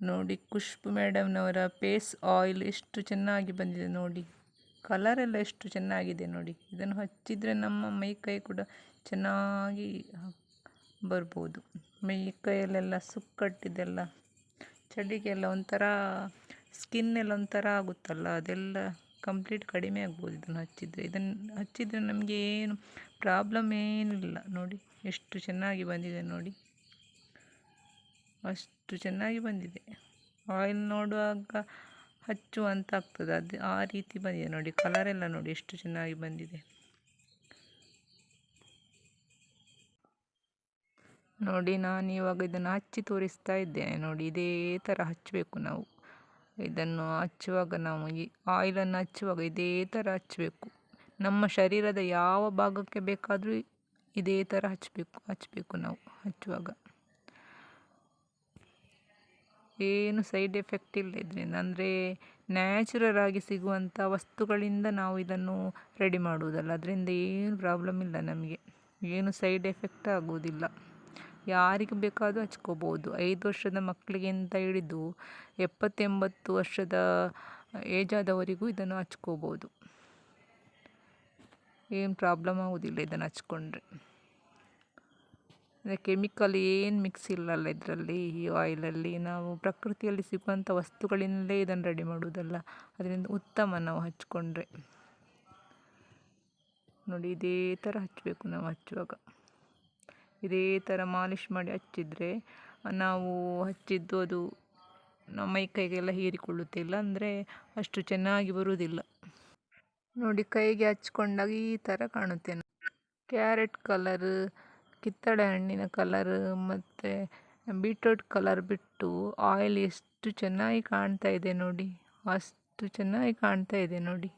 ನೋಡಿ ಖುಷ್ಬು ಮೇಡಮ್ನವರ face oil ಎಷ್ಟು ಚೆನ್ನಾಗಿ ಬಂದಿದೆ ನೋಡಿ. ಕಲರ್ ಎಲ್ಲ ಎಷ್ಟು ಚೆನ್ನಾಗಿದೆ ನೋಡಿ. ಇದನ್ನು ಹಚ್ಚಿದರೆ ನಮ್ಮ ಮೈ ಕೈ ಕೂಡ ಚೆನ್ನಾಗಿ ಬರ್ಬೋದು. ಮೈ ಕೈಯಲ್ಲೆಲ್ಲ ಸುಕ್ಕಟ್ಟಿದೆಲ್ಲ ಚಳಿಗೆಲ್ಲ ಒಂಥರ ಸ್ಕಿನ್ ಎಲ್ಲ ಒಂಥರ ಆಗುತ್ತಲ್ಲ, ಅದೆಲ್ಲ ಕಂಪ್ಲೀಟ್ ಕಡಿಮೆ ಆಗ್ಬೋದು ಇದನ್ನು ಹಚ್ಚಿದರೆ. ಇದನ್ನು ಹಚ್ಚಿದರೆ ನಮಗೆ ಏನು ಪ್ರಾಬ್ಲಮ್ ಏನಿಲ್ಲ ನೋಡಿ. ಎಷ್ಟು ಚೆನ್ನಾಗಿ ಬಂದಿದೆ ನೋಡಿ. ಅಷ್ಟು ಚೆನ್ನಾಗಿ ಬಂದಿದೆ. ಆಯಿಲ್ ನೋಡುವಾಗ ಹಚ್ಚು ಅಂತ ಆಗ್ತದೆ ಅದು ಆ ರೀತಿ ಬಂದಿದೆ ನೋಡಿ. ಕಲರ್ ಎಲ್ಲ ನೋಡಿ ಎಷ್ಟು ಚೆನ್ನಾಗಿ ಬಂದಿದೆ. ನೋಡಿ, ನಾನು ಇವಾಗ ಇದನ್ನು ಹಚ್ಚಿ ತೋರಿಸ್ತಾ ಇದ್ದೇನೆ. ನೋಡಿ, ಇದೇ ಥರ ಹಚ್ಚಬೇಕು ನಾವು. ಇದನ್ನು ಹಚ್ಚುವಾಗ ನಾವು ಈ ಆಯಿಲನ್ನು ಹಚ್ಚುವಾಗ ಇದೇ ಥರ ಹಚ್ಚಬೇಕು. ನಮ್ಮ ಶರೀರದ ಯಾವ ಭಾಗಕ್ಕೆ ಬೇಕಾದರೂ ಇದೇ ಥರ ಹಚ್ಚಬೇಕು ಹಚ್ಚಬೇಕು ನಾವು ಹಚ್ಚುವಾಗ. ಏನು ಸೈಡ್ ಎಫೆಕ್ಟ್ ಇಲ್ಲ ಇದರಿಂದ. ಅಂದರೆ ನ್ಯಾಚುರಲ್ ಆಗಿ ಸಿಗುವಂಥ ವಸ್ತುಗಳಿಂದ ನಾವು ಇದನ್ನು ರೆಡಿ ಮಾಡುವುದಲ್ಲ. ಅದರಿಂದ ಏನು ಪ್ರಾಬ್ಲಮ್ ಇಲ್ಲ ನಮಗೆ. ಏನು ಸೈಡ್ ಎಫೆಕ್ಟ್ ಆಗುವುದಿಲ್ಲ. ಯಾರಿಗೆ ಬೇಕಾದರೂ ಹಚ್ಕೋಬೋದು. ಐದು ವರ್ಷದ ಮಕ್ಕಳಿಗಿಂತ ಹಿಡಿದು ಎಪ್ಪತ್ತೆಂಬತ್ತು ವರ್ಷದ ಏಜ್ ಆದವರಿಗೂ ಇದನ್ನು ಹಚ್ಕೋಬೋದು. ಏನು ಪ್ರಾಬ್ಲಮ್ ಆಗೋದಿಲ್ಲ ಇದನ್ನು ಹಚ್ಕೊಂಡ್ರೆ. ಅಂದರೆ ಕೆಮಿಕಲ್ ಏನು ಮಿಕ್ಸ್ ಇಲ್ಲಲ್ಲ ಇದರಲ್ಲಿ ಈ ಆಯಿಲಲ್ಲಿ ನಾವು ಪ್ರಕೃತಿಯಲ್ಲಿ ಸಿಗುವಂಥ ವಸ್ತುಗಳಿಂದಲೇ ಇದನ್ನು ರೆಡಿ ಮಾಡುವುದಲ್ಲ ಅದರಿಂದ ಉತ್ತಮ ನಾವು ಹಚ್ಕೊಂಡ್ರೆ. ನೋಡಿ, ಇದೇ ಥರ ಹಚ್ಚಬೇಕು ನಾವು ಹಚ್ಚುವಾಗ. ಇದೇ ಥರ ಮಾಲಿಷ್ ಮಾಡಿ ಹಚ್ಚಿದರೆ ನಾವು ಹಚ್ಚಿದ್ದು ಅದು ನಮ್ಮ ಮೈ ಕೈಗೆಲ್ಲ ಹೀರಿಕೊಳ್ಳುತ್ತಿಲ್ಲ ಅಂದರೆ ಅಷ್ಟು ಚೆನ್ನಾಗಿ ಬರುವುದಿಲ್ಲ. ನೋಡಿ, ಕೈಗೆ ಹಚ್ಕೊಂಡಾಗ ಈ ಥರ ಕಾಣುತ್ತೆ. ಕ್ಯಾರೆಟ್ ಕಲರ್ ಕಿತ್ತಳೆ ಹಣ್ಣಿನ ಕಲರ್ ಮತ್ತು ಬೀಟ್ರೂಟ್ ಕಲರ್ ಬಿಟ್ಟು ಆಯಿಲ್ ಎಷ್ಟು ಚೆನ್ನಾಗಿ ಕಾಣ್ತಾ ಇದೆ ನೋಡಿ. ಅಷ್ಟು ಚೆನ್ನಾಗಿ ಕಾಣ್ತಾ ಇದೆ ನೋಡಿ.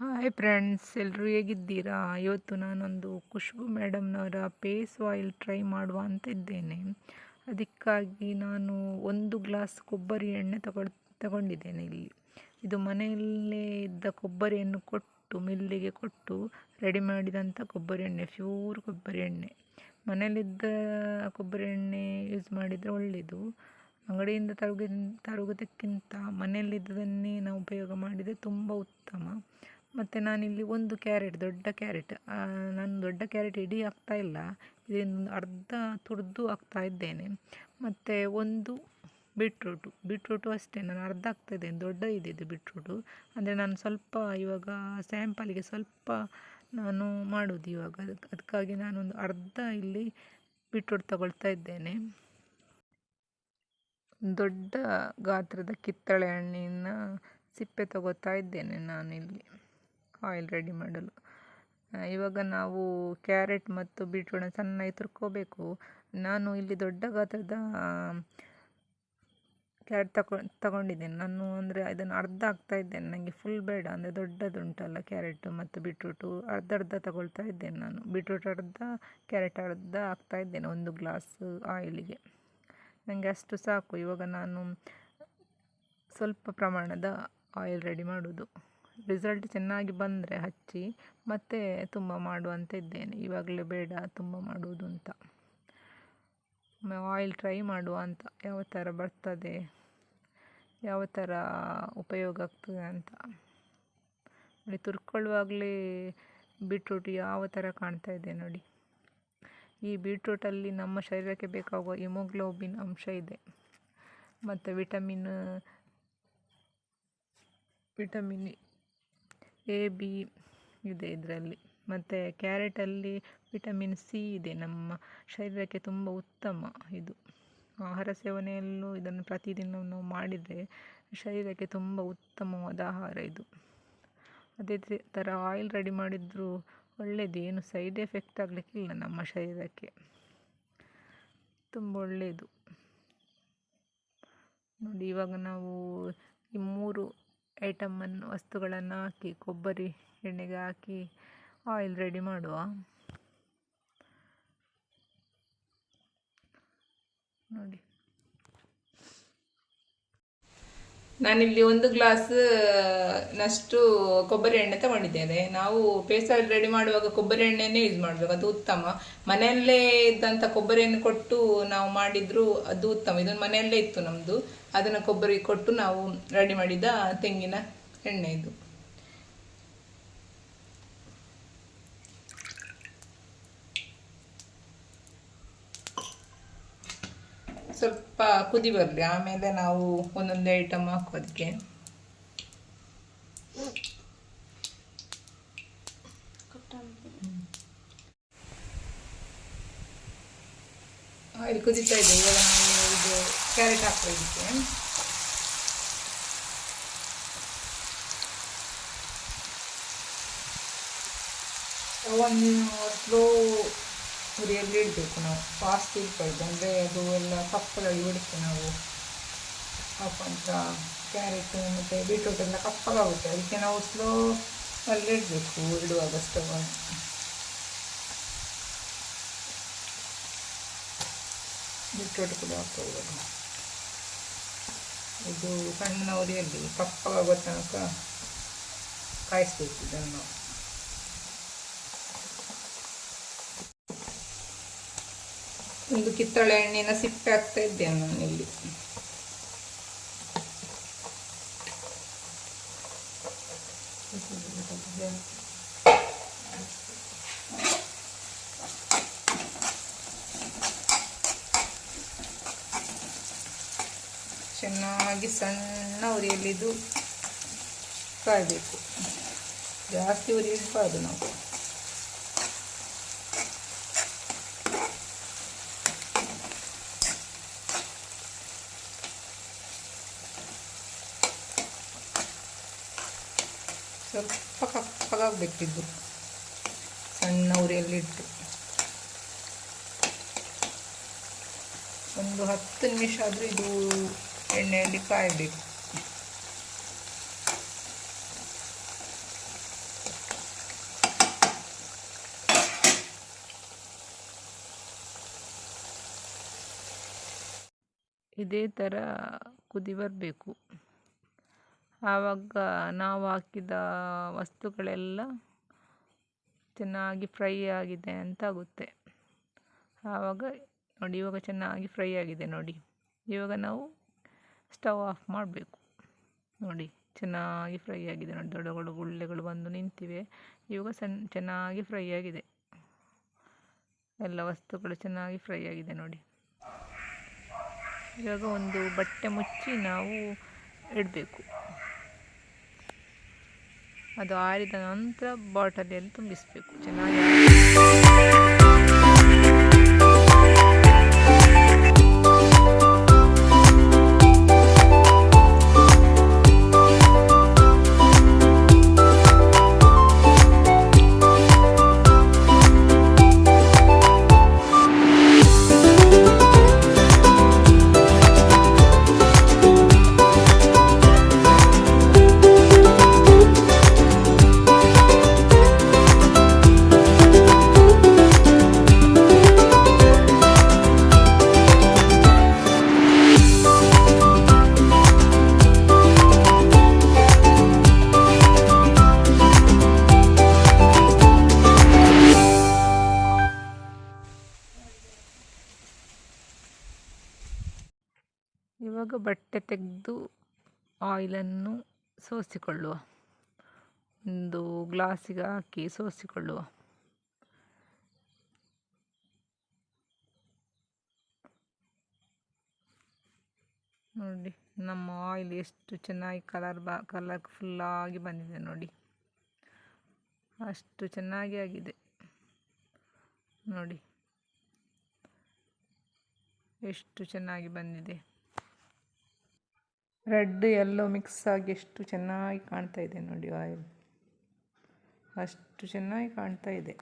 ಹಾಯ್ ಫ್ರೆಂಡ್ಸ್ ಎಲ್ಲರೂ ಹೇಗಿದ್ದೀರಾ? ಇವತ್ತು ನಾನೊಂದು ಖುಷ್ಬು ಮೇಡಮ್ನವರ ಫೇಸ್ ಆಯಿಲ್ ಟ್ರೈ ಮಾಡುವ ಅಂತ ಇದ್ದೇನೆ ಅದಕ್ಕಾಗಿ ನಾನು ಒಂದು ಗ್ಲಾಸ್ ಕೊಬ್ಬರಿ ಎಣ್ಣೆ ತಗೊಳ್, ತಗೊಂಡಿದ್ದೇನೆ ಇಲ್ಲಿ. ಇದು ಮನೆಯಲ್ಲೇ ಇದ್ದ ಕೊಬ್ಬರಿಯನ್ನು ಕೊಟ್ಟು, ಮಿಲ್ಲಿಗೆ ಕೊಟ್ಟು ರೆಡಿ ಮಾಡಿದಂಥ ಕೊಬ್ಬರಿ ಎಣ್ಣೆ, ಪ್ಯೂರ್ ಕೊಬ್ಬರಿ ಎಣ್ಣೆ. ಮನೆಯಲ್ಲಿದ್ದ ಕೊಬ್ಬರಿ ಎಣ್ಣೆ ಯೂಸ್ ಮಾಡಿದರೆ ಒಳ್ಳೆಯದು ಅಂಗಡಿಯಿಂದ ತರುಗ ತರುವುದಕ್ಕಿಂತ ಮನೆಯಲ್ಲಿದ್ದದನ್ನೇ ನಾವು ಉಪಯೋಗ ಮಾಡಿದರೆ ತುಂಬ ಉತ್ತಮ. ಮತ್ತು ನಾನಿಲ್ಲಿ ಒಂದು ಕ್ಯಾರೆಟ್, ದೊಡ್ಡ ಕ್ಯಾರೆಟ್. ನಾನು ದೊಡ್ಡ ಕ್ಯಾರೆಟ್ ಇಡೀ ಇಲ್ಲ. ಇದನ್ನು ಅರ್ಧ ತುರಿದು ಹಾಕ್ತಾ ಇದ್ದೇನೆ. ಮತ್ತು ಒಂದು ಬೀಟ್ರೂಟು. ಬೀಟ್ರೂಟು ಅಷ್ಟೇ, ನಾನು ಅರ್ಧ ಆಗ್ತಾ ಇದ್ದೇನೆ. ದೊಡ್ಡ ಇದೆ ಇದು ಬೀಟ್ರೂಟು. ಅಂದರೆ ನಾನು ಸ್ವಲ್ಪ ಇವಾಗ ಸ್ಯಾಂಪಲಿಗೆ ಸ್ವಲ್ಪ ನಾನು ಮಾಡೋದು ಇವಾಗ. ಅದಕ್ಕೆ ಅದಕ್ಕಾಗಿ ನಾನೊಂದು ಅರ್ಧ ಇಲ್ಲಿ ಬೀಟ್ರೂಟ್ ತಗೊಳ್ತಾ ಇದ್ದೇನೆ. ದೊಡ್ಡ ಗಾತ್ರದ ಕಿತ್ತಳೆ ಹಣ್ಣಿನ ಸಿಪ್ಪೆ ತಗೋತಾ ಇದ್ದೇನೆ ನಾನು ಇಲ್ಲಿ. ಆಯಿಲ್ ರೆಡಿ ಮಾಡಲು. ಇವಾಗ ನಾವು ಕ್ಯಾರೆಟ್ ಮತ್ತು ಬೀಟ್ರೂಟನ್ನು ಸಣ್ಣ ತುರ್ಕೋಬೇಕು. ನಾನು ಇಲ್ಲಿ ದೊಡ್ಡ ಗಾತ್ರದ ಕ್ಯಾರೆಟ್ ತಗೊ ತಗೊಂಡಿದ್ದೇನೆ. ನಾನು ಅಂದರೆ ಇದನ್ನು ಅರ್ಧ ಆಗ್ತಾ ಇದ್ದೇನೆ. ನನಗೆ ಫುಲ್ ಬೇಡ, ಅಂದರೆ ದೊಡ್ಡದುಂಟಲ್ಲ ಕ್ಯಾರೆಟು ಮತ್ತು ಬೀಟ್ರೂಟು ಅರ್ಧ ಅರ್ಧ ತಗೊಳ್ತಾ ಇದ್ದೇನೆ ನಾನು. ಬೀಟ್ರೂಟ್ ಅರ್ಧ ಕ್ಯಾರೆಟ್ ಅರ್ಧ ಹಾಕ್ತಾ ಇದ್ದೇನೆ ಒಂದು ಗ್ಲಾಸ್ ಆಯಿಲಿಗೆ ನನಗೆ ಅಷ್ಟು ಸಾಕು. ಇವಾಗ ನಾನು ಸ್ವಲ್ಪ ಪ್ರಮಾಣದ ಆಯಿಲ್ ರೆಡಿ ಮಾಡೋದು. ರಿಸಲ್ಟ್ ಚೆನ್ನಾಗಿ ಬಂದರೆ ಹಚ್ಚಿ ಮತ್ತೆ ತುಂಬ ಮಾಡುವಂತ ಇದ್ದೇನೆ. ಇವಾಗಲೇ ಬೇಡ, ತುಂಬ ಮಾಡುವುದು ಅಂತ. ಆಯಿಲ್ ಟ್ರೈ ಮಾಡುವ ಅಂತ. ಯಾವ ಥರ ಬರ್ತದೆ? ಯಾವ ಥರ ಉಪಯೋಗ ಆಗ್ತದೆ ಅಂತ. ನೋಡಿ, ತುರ್ಕೊಳ್ಳುವಾಗಲೇ ಬೀಟ್ರೂಟ್ ಯಾವ ಥರ ಕಾಣ್ತಾ ಇದೆ ನೋಡಿ. ಈ ಬೀಟ್ರೂಟಲ್ಲಿ ನಮ್ಮ ಶರೀರಕ್ಕೆ ಬೇಕಾಗುವ ಹಿಮೋಗ್ಲೋಬಿನ್ ಅಂಶ ಇದೆ. ಮತ್ತು ವಿಟಮಿನ್ ವಿಟಮಿನ್ ಎ ಬಿ ಇದೆ ಇದರಲ್ಲಿ. ಮತ್ತು ಕ್ಯಾರೆಟಲ್ಲಿ ವಿಟಮಿನ್ ಸಿ ಇದೆ. ನಮ್ಮ ಶರೀರಕ್ಕೆ ತುಂಬ ಉತ್ತಮ ಇದು. ಆಹಾರ ಸೇವನೆಯಲ್ಲೂ ಇದನ್ನು ಪ್ರತಿದಿನ ನಾವು ಮಾಡಿದರೆ ಶರೀರಕ್ಕೆ ತುಂಬ ಉತ್ತಮವಾದ ಆಹಾರ ಇದು. ಅದೇ ಥರ ಆಯಿಲ್ ರೆಡಿ ಮಾಡಿದರೂ ಒಳ್ಳೆಯದು ಏನು ಸೈಡ್ ಎಫೆಕ್ಟ್ ಆಗಲಿಕ್ಕಿಲ್ಲ ನಮ್ಮ ಶರೀರಕ್ಕೆ. ತುಂಬ ಒಳ್ಳೆಯದು ನೋಡಿ, ಇವಾಗ ನಾವು ಈ ಮೂರು ಐಟಮನ್ನು ವಸ್ತುಗಳನ್ನು ಹಾಕಿ, ಕೊಬ್ಬರಿ ಎಣ್ಣೆಗೆ ಹಾಕಿ ಆಯಿಲ್ ರೆಡಿ ಮಾಡುವ. ನೋಡಿ. ನಾನಿಲ್ಲಿ ಒಂದು ಗ್ಲಾಸ್ ನಷ್ಟು ಕೊಬ್ಬರಿ ಎಣ್ಣೆ ತಗೊಂಡಿದ್ದೇನೆ. ನಾವು ಪೇಸ್ಟ್ ರೆಡಿ ಮಾಡುವಾಗ ಕೊಬ್ಬರಿ ಎಣ್ಣೆನೇ ಯೂಸ್ ಮಾಡಬೇಕು, ಅದು ಉತ್ತಮ. ಮನೆಯಲ್ಲೇ ಇದ್ದಂಥ ಕೊಬ್ಬರಿಯನ್ನು ಕೊಟ್ಟು ನಾವು ಮಾಡಿದ್ರು ಅದು ಉತ್ತಮ. ಇದೊಂದು ಮನೆಯಲ್ಲೇ ಇತ್ತು ನಮ್ಮದು ಅದನ್ನು ಕೊಬ್ಬರಿ ಕೊಟ್ಟು ನಾವು ರೆಡಿ ಮಾಡಿದ ತೆಂಗಿನ ಎಣ್ಣೆ ಇದು. ಸ್ವಲ್ಪ ಕುದಿ ಬರಲಿ, ಆಮೇಲೆ ನಾವು ಒಂದೊಂದೇ ಐಟಮ್ ಹಾಕೋದಕ್ಕೆ. ಆಯಿಲ್ ಕುದೀತಾ ಇದೆ, ಇವಾಗ ನಾವು ಇದು ಕ್ಯಾರೆಟ್ ಹಾಕ್ತಾ ಇದಕ್ಕೆ ಒಂದು ಸ್ಲೋ ಉರಿಯಲ್ಲಿ ಇಡಬೇಕು ನಾವು. ಫಾಸ್ಟ್ ಇಡ್ಬಾರ್ದು. ಅಂದರೆ ಅದು ಎಲ್ಲ ಕಪ್ಪಗಾಗಿ ಬಿಡುತ್ತೆ ನಾವು. ಅಂತ ಕ್ಯಾರೆಟ್ ಮತ್ತು ಬೀಟ್ರೂಟ್ ಎಲ್ಲ ಕಪ್ಪಗಾಗುತ್ತೆ ಅದಕ್ಕೆ ನಾವು ಸ್ಲೋ ಅಲ್ಲಿ ಇಡಬೇಕು ಇಡುವಾಗ ಸ್ಟವ್ ಬೀಟ್ರೂಟ್ ಕೂಡ ಹಾಕ್ಬೋದು ಇದು ಸಣ್ಣ ಉರಿಯಲ್ಲಿ ಕಪ್ಪಗಾಗೋ ತನಕ ಕಾಯಿಸ್ಬೇಕು ಇದನ್ನು. ಒಂದು ಕಿತ್ತಳೆ ಹಣ್ಣಿನ ಸಿಪ್ಪೆ ಹಾಕ್ತಾ ಇದ್ದೇನೆ ನಾನು ಇಲ್ಲಿ. ಚೆನ್ನಾಗಿ ಸಣ್ಣ ಉರಿಯಲ್ಲಿದ್ದು ಕಾಯಬೇಕು. ಜಾಸ್ತಿ ಉರಿಯಬಾರ್ದು ನಾವು. ಸ್ವಲ್ಪ ಕಪ್ಪಗಾಗಬೇಕಿದ್ದು ಸಣ್ಣ ಉರಿಯಲ್ಲಿಟ್ಟು. ಒಂದು ಹತ್ತು ನಿಮಿಷ ಆದರೂ ಇದು ಎಣ್ಣೆಯಲ್ಲಿ ಕಾಯಬೇಕು. ಇದೇ ಥರ ಕುದಿ ಬರಬೇಕು. ಆವಾಗ ನಾವು ಹಾಕಿದ ವಸ್ತುಗಳೆಲ್ಲ ಚೆನ್ನಾಗಿ ಫ್ರೈ ಆಗಿದೆ ಅಂತ ಆಗುತ್ತೆ ಆವಾಗ ನೋಡಿ, ಇವಾಗ ಚೆನ್ನಾಗಿ ಫ್ರೈ ಆಗಿದೆ ನೋಡಿ. ಇವಾಗ ನಾವು ಸ್ಟವ್ ಆಫ್ ಮಾಡಬೇಕು. ನೋಡಿ, ಚೆನ್ನಾಗಿ ಫ್ರೈ ಆಗಿದೆ ನೋಡಿ. ದೊಡ್ಡ ದೊಡ್ಡ ಗುಳ್ಳೆಗಳು ಬಂದು ನಿಂತಿವೆ. ಇವಾಗ ಚೆನ್ನಾಗಿ ಫ್ರೈ ಆಗಿದೆ. ಎಲ್ಲ ವಸ್ತುಗಳು ಚೆನ್ನಾಗಿ ಫ್ರೈ ಆಗಿದೆ ನೋಡಿ. ಇವಾಗ ಒಂದು ಬಟ್ಟೆ ಮುಚ್ಚಿ ನಾವು ಇಡಬೇಕು. ಅದು ಆರಿದ ನಂತರ ಬಾಟಲಿಯಲ್ಲಿ ತುಂಬಿಸಬೇಕು. ಚೆನ್ನಾಗಿ ಬಟ್ಟೆ ತೆಗೆದು ಆಯಿಲನ್ನು ಸೋಸಿಕೊಳ್ಳುವ. ಒಂದು ಗ್ಲಾಸಿಗೆ ಹಾಕಿ ಸೋಸಿಕೊಳ್ಳುವ. ನೋಡಿ, ನಮ್ಮ ಆಯಿಲ್ ಎಷ್ಟು ಚೆನ್ನಾಗಿ ಕಲರ್ ಬಾ ಕಲರ್ಫುಲ್ಲಾಗಿ ಬಂದಿದೆ ನೋಡಿ. ಅಷ್ಟು ಚೆನ್ನಾಗಿ ಆಗಿದೆ. ನೋಡಿ, ಎಷ್ಟು ಚೆನ್ನಾಗಿ ಬಂದಿದೆ. ರೆಡ್ ಎಲ್ಲೋ ಮಿಕ್ಸ್ ಆಗಿ ಎಷ್ಟು ಚೆನ್ನಾಗಿ ಕಾಣ್ತಾ ಇದೆ ನೋಡಿ ಆಯಿಲ್ ಅಷ್ಟು ಚೆನ್ನಾಗಿ ಕಾಣ್ತಾ ಇದೆ.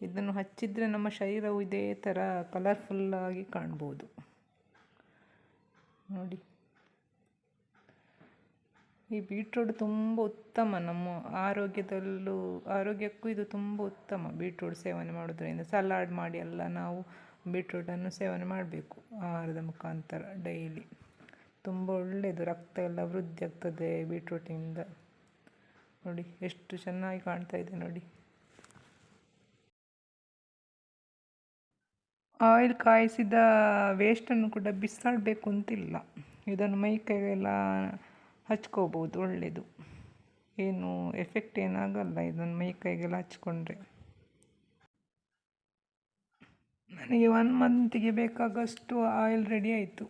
ಇದನ್ನು ಹಚ್ಚಿದರೆ ನಮ್ಮ ಶರೀರವು ಇದೇ ಥರ ಕಲರ್ಫುಲ್ಲಾಗಿ ಕಾಣ್ಬೋದು. ನೋಡಿ. ಈ ಬೀಟ್ರೋಡ್ ತುಂಬ ಉತ್ತಮ ನಮ್ಮ ಆರೋಗ್ಯದಲ್ಲೂ, ಆರೋಗ್ಯಕ್ಕೂ ಇದು ತುಂಬ ಉತ್ತಮ ಬೀಟ್ರೋಡ್ ಸೇವನೆ ಮಾಡೋದ್ರಿಂದ ಸಲಾಡ್ ಮಾಡಿ ಎಲ್ಲ ನಾವು ಬೀಟ್ರೋಟನ್ನು ಸೇವನೆ ಮಾಡಬೇಕು ಆಹಾರದ ಮುಖಾಂತರ ಡೈಲಿ ತುಂಬ ಒಳ್ಳೆಯದು. ರಕ್ತ ಎಲ್ಲ ವೃದ್ಧಿ ಆಗ್ತದೆ ಬೀಟ್ರೂಟಿಂದ ನೋಡಿ, ಎಷ್ಟು ಚೆನ್ನಾಗಿ ಕಾಣ್ತಾ ಇದೆ ನೋಡಿ. ಆಯಿಲ್ ಕಾಯಿಸಿದ ವೇಸ್ಟನ್ನು ಕೂಡ ಬಿಸಾಡಬೇಕು ಅಂತಿಲ್ಲ. ಇದನ್ನು ಮೈ ಕೈಗೆಲ್ಲ ಹಚ್ಕೋಬೋದು, ಒಳ್ಳೆಯದು. ಏನು ಎಫೆಕ್ಟ್ ಏನಾಗಲ್ಲ ಇದನ್ನು ಮೈ ಕೈಗೆಲ್ಲ ಹಚ್ಕೊಂಡ್ರೆ. ನನಗೆ ಒನ್ ಮಂತಿಗೆ ಬೇಕಾಗಷ್ಟು ಆಯಿಲ್ ರೆಡಿ ಆಯಿತು.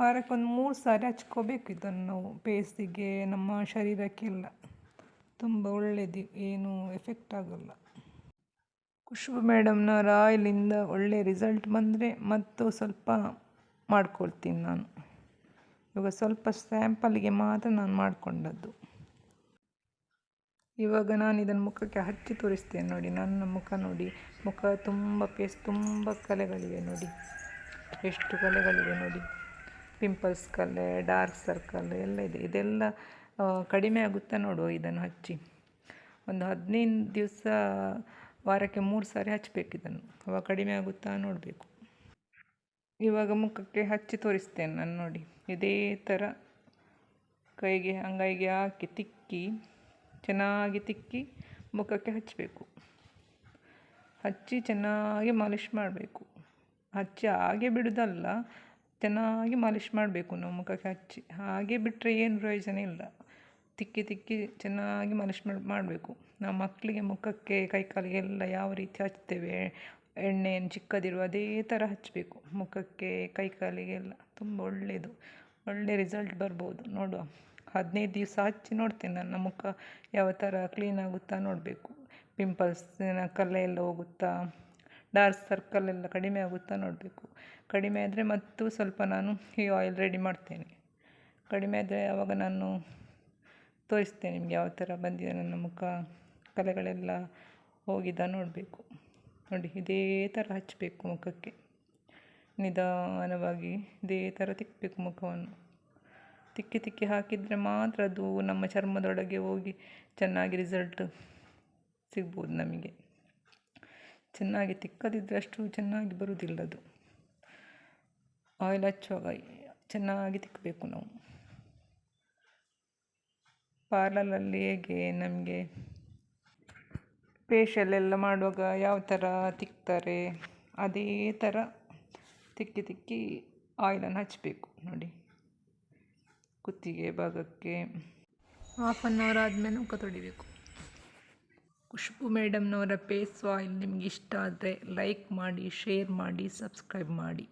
ವಾರಕ್ಕೊಂದು ಮೂರು ಸಾರಿ ಹಚ್ಕೋಬೇಕು ಇದನ್ನು ನಾವು ಪೇಸಿಗೆ ನಮ್ಮ ಶರೀರಕ್ಕೆಲ್ಲ. ತುಂಬ ಒಳ್ಳೆಯದು ಏನೂ ಎಫೆಕ್ಟ್ ಆಗೋಲ್ಲ. ಖುಷ್ಬು ಮೇಡಮ್ನವರ ಆಯಿಲಿಂದ ಒಳ್ಳೆ ರಿಸಲ್ಟ್ ಬಂದರೆ ಮತ್ತು ಸ್ವಲ್ಪ ಮಾಡ್ಕೊಳ್ತೀನಿ ನಾನು. ಇವಾಗ ಸ್ವಲ್ಪ ಸ್ಯಾಂಪಲ್ಗೆ ಮಾತ್ರ ನಾನು ಮಾಡಿಕೊಂಡದ್ದು. ಇವಾಗ ನಾನು ಇದನ್ನು ಮುಖಕ್ಕೆ ಹಚ್ಚಿ ತೋರಿಸ್ತೇನೆ ನೋಡಿ, ನನ್ನ ಮುಖ ನೋಡಿ. ಮುಖ ತುಂಬ, ಪೇಸ್ ತುಂಬ ಕಲೆಗಳಿವೆ ನೋಡಿ. ಎಷ್ಟು ಕಲೆಗಳಿವೆ ನೋಡಿ. ಪಿಂಪಲ್ಸ್ ಕಲ್ಲೆ ಡಾರ್ಕ್ ಸರ್ಕಲ್ ಎಲ್ಲ ಇದೆ. ಇದೆಲ್ಲ ಕಡಿಮೆ ಆಗುತ್ತಾ ನೋಡುವ ಇದನ್ನು ಹಚ್ಚಿ. ಒಂದು ಹದಿನೈದು ದಿವಸ, ವಾರಕ್ಕೆ ಮೂರು ಸಾರಿ ಹಚ್ಚಬೇಕು ಇದನ್ನು. ಅವಾಗ ಕಡಿಮೆ ಆಗುತ್ತಾ ನೋಡಬೇಕು. ಇವಾಗ ಮುಖಕ್ಕೆ ಹಚ್ಚಿ ತೋರಿಸ್ತೇನೆ ನಾನು ನೋಡಿ. ಇದೇ ಥರ ಕೈಗೆ ಅಂಗೈಗೆ ಹಾಕಿ ತಿಕ್ಕಿ, ಚೆನ್ನಾಗಿ ತಿಕ್ಕಿ ಮುಖಕ್ಕೆ ಹಚ್ಚಬೇಕು ಹಚ್ಚಿ ಚೆನ್ನಾಗಿ ಮಾಲಿಷ್ ಮಾಡಬೇಕು. ಹಚ್ಚಿ ಹಾಗೆ ಬಿಡೋದಲ್ಲ ಚೆನ್ನಾಗಿ ಮಾಲಿಷ್ ಮಾಡಬೇಕು ನಾವು ಮುಖಕ್ಕೆ ಹಚ್ಚಿ. ಹಾಗೆ ಬಿಟ್ಟರೆ ಏನು ಪ್ರಯೋಜನ ಇಲ್ಲ. ತಿಕ್ಕಿ ತಿಕ್ಕಿ ಚೆನ್ನಾಗಿ ಮಾಲಿಷ್ ಮಾಡಿ, ಮಾಡಬೇಕು. ನಾವು ಮಕ್ಕಳಿಗೆ ಮುಖಕ್ಕೆ ಕೈಕಾಲಿಗೆಲ್ಲ ಯಾವ ರೀತಿ ಹಚ್ತೇವೆ ಎಣ್ಣೆಯನ್ನು ಚಿಕ್ಕದಿರುವ ಅದೇ ಥರ ಹಚ್ಚಬೇಕು. ಮುಖಕ್ಕೆ ಕೈಕಾಲಿಗೆಲ್ಲ ತುಂಬ ಒಳ್ಳೆಯದು. ಒಳ್ಳೆ ರಿಸಲ್ಟ್ ಬರ್ಬೋದು. ನೋಡುವ. ಹದಿನೈದು ದಿವಸ ಹಚ್ಚಿ ನೋಡ್ತೇನೆ. ನನ್ನ ಮುಖ ಯಾವ ಥರ ಕ್ಲೀನ್ ಆಗುತ್ತಾ ನೋಡಬೇಕು. ಪಿಂಪಲ್ಸ್ ಕಲೆ ಎಲ್ಲ ಹೋಗುತ್ತಾ. ಡಾರ್ಕ್ ಸರ್ಕಲ್ ಎಲ್ಲ ಕಡಿಮೆ ಆಗುತ್ತಾ ನೋಡಬೇಕು. ಕಡಿಮೆ ಆದರೆ ಮತ್ತು ಸ್ವಲ್ಪ ನಾನು ಈ ಆಯಿಲ್ ರೆಡಿ ಮಾಡ್ತೇನೆ. ಕಡಿಮೆ ಆದರೆ ಆವಾಗ ನಾನು ತೋರಿಸ್ತೇನೆ ನಿಮಗೆ ಯಾವ ಥರ ಬಂದಿದೆ ನನ್ನ ಮುಖ, ಕಲೆಗಳೆಲ್ಲ ಹೋಗಿದ್ದ ನೋಡಬೇಕು. ನೋಡಿ, ಇದೇ ಥರ ಹಚ್ಚಬೇಕು ಮುಖಕ್ಕೆ. ನಿಧಾನವಾಗಿ ಇದೇ ಥರ ತಿಕ್ಕಬೇಕು ಮುಖವನ್ನು. ತಿಕ್ಕಿ ತಿಕ್ಕಿ ಹಾಕಿದರೆ ಮಾತ್ರ ಅದು ನಮ್ಮ ಚರ್ಮದೊಳಗೆ ಹೋಗಿ ಚೆನ್ನಾಗಿ ರಿಸಲ್ಟ್ ಸಿಗ್ಬೋದು ನಮಗೆ. ಚೆನ್ನಾಗಿ ತಿಕ್ಕದಿದ್ದರೆ ಅಷ್ಟು ಚೆನ್ನಾಗಿ ಬರುವುದಿಲ್ಲ ಅದು. ಆಯಿಲ್ ಹಚ್ಚುವಾಗ ಚೆನ್ನಾಗಿ ತಿಕ್ಕಬೇಕು ನಾವು. ಪಾರ್ಲರಲ್ಲಿ ಹೇಗೆ ನಮಗೆ ಫೇಶಿಯಲ್ ಎಲ್ಲ ಮಾಡುವಾಗ ಯಾವ ಥರ ತಿಕ್ತಾರೆ, ಅದೇ ಥರ ತಿಕ್ಕಿ ತಿಕ್ಕಿ ಆಯಿಲನ್ನು ಹಚ್ಚಬೇಕು ನೋಡಿ. ಕುತ್ತಿಗೆ ಭಾಗಕ್ಕೆ ಹಾಫ್ ಆನ್ ಅವರ್ ಆದಮೇಲೆ ಮುಖ ತೊಳಿಬೇಕು. ಖುಷ್ಬು ಮೇಡಮ್ನವರ ಪೇಸ್ ಆಯಿಲ್ ನಿಮ್ಗೆ ಇಷ್ಟ ಆದರೆ ಲೈಕ್ ಮಾಡಿ ಶೇರ್ ಮಾಡಿ ಸಬ್ಸ್ಕ್ರೈಬ್ ಮಾಡಿ.